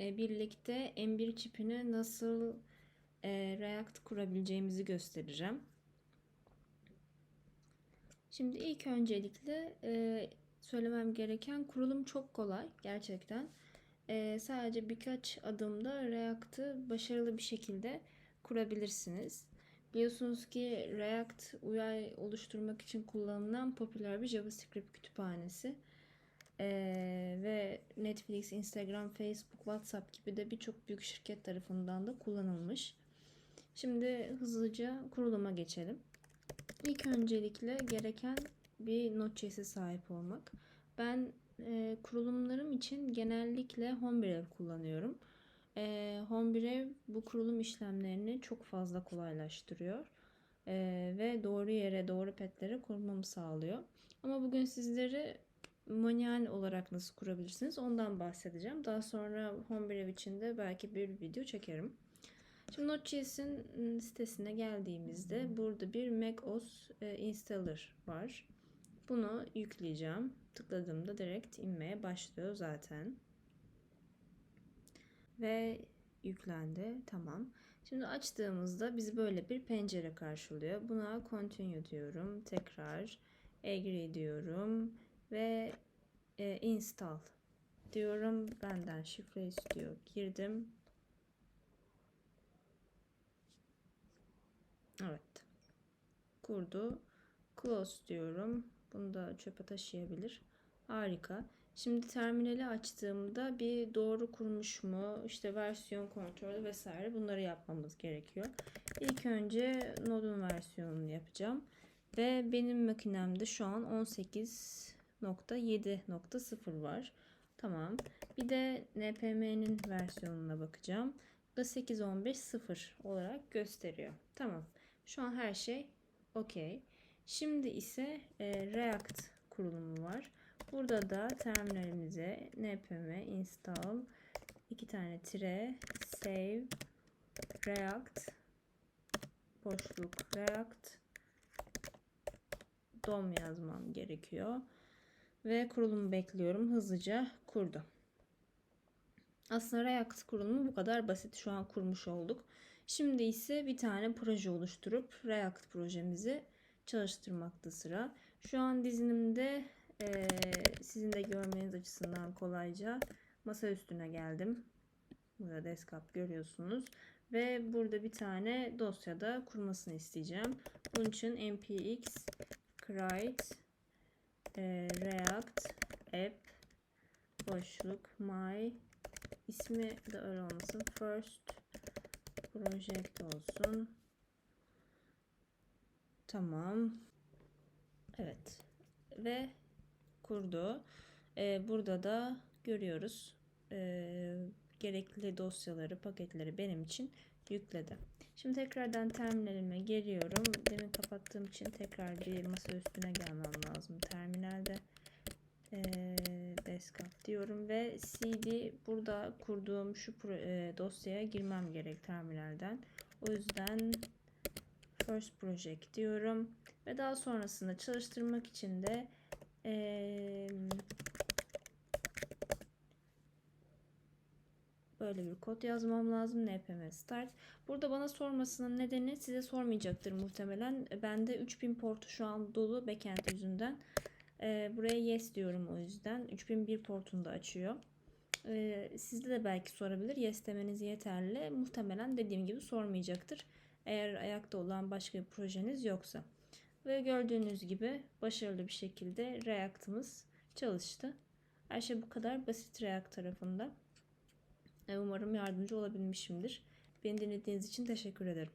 e, birlikte M1 çipine nasıl e, React kurabileceğimizi göstereceğim. Şimdi ilk öncelikle e, söylemem gereken kurulum çok kolay gerçekten. Sadece birkaç adımda React'ı başarılı bir şekilde kurabilirsiniz. Biliyorsunuz ki React UI oluşturmak için kullanılan popüler bir JavaScript kütüphanesi. Ee, ve Netflix, Instagram, Facebook, WhatsApp gibi de birçok büyük şirket tarafından da kullanılmış. Şimdi hızlıca kuruluma geçelim. İlk öncelikle gereken bir Node.js'e sahip olmak. Ben e, kurulumlarım için genellikle Homebrew kullanıyorum. E, Homebrew bu kurulum işlemlerini çok fazla kolaylaştırıyor. E, ve doğru yere, doğru petlere kurmamı sağlıyor. Ama bugün sizlere manuel olarak nasıl kurabilirsiniz ondan bahsedeceğim. Daha sonra Homebrew için de belki bir video çekerim. Şimdi Node.js'in sitesine geldiğimizde burada bir macOS e, installer var. Bunu yükleyeceğim. Tıkladığımda direkt inmeye başlıyor zaten. Ve yüklendi. Tamam. Şimdi açtığımızda bizi böyle bir pencere karşılıyor. Buna continue diyorum. Tekrar agree diyorum ve e, install diyorum. Benden şifre istiyor. Girdim. Evet. Kurdu. Close diyorum. Bunu da çöpe taşıyabilir. Harika. Şimdi terminali açtığımda bir doğru kurmuş mu, işte versiyon kontrolü vesaire bunları yapmamız gerekiyor. İlk önce nodun versiyonunu yapacağım. Ve benim makinemde şu an 18.7.0 var. Tamam. Bir de npm'nin versiyonuna bakacağım. Bu da 8.15.0 olarak gösteriyor. Tamam. Şu an her şey okey. Şimdi ise e, React kurulumu var. Burada da terminalimize npm install iki tane tire save react boşluk react dom yazmam gerekiyor. Ve kurulumu bekliyorum. Hızlıca kurdu. Aslında React kurulumu bu kadar basit. Şu an kurmuş olduk. Şimdi ise bir tane proje oluşturup React projemizi çalıştırmakta sıra. Şu an dizinimde e, sizin de görmeniz açısından kolayca masa üstüne geldim. Burada desktop görüyorsunuz. Ve burada bir tane dosyada kurmasını isteyeceğim. Bunun için npx create e, react app boşluk my ismi de öyle olmasın. First project olsun. Tamam. Evet. Ve kurdu. Ee, burada da görüyoruz. Ee, gerekli dosyaları, paketleri benim için yükledi. Şimdi tekrardan terminalime geliyorum. Demin kapattığım için tekrar bir masa üstüne gelmem lazım. Terminalde e, desktop diyorum ve cd burada kurduğum şu e, dosyaya girmem gerek terminalden. O yüzden first project diyorum ve daha sonrasında çalıştırmak için de e, böyle bir kod yazmam lazım. npm start. Burada bana sormasının nedeni size sormayacaktır muhtemelen. Bende 3000 portu şu an dolu backend yüzünden. Ee, buraya yes diyorum o yüzden. 3001 portunu da açıyor. Ee, sizde de belki sorabilir. Yes demeniz yeterli. Muhtemelen dediğim gibi sormayacaktır. Eğer ayakta olan başka bir projeniz yoksa. Ve gördüğünüz gibi başarılı bir şekilde React'ımız çalıştı. Her şey bu kadar basit React tarafında. Umarım yardımcı olabilmişimdir. Beni dinlediğiniz için teşekkür ederim.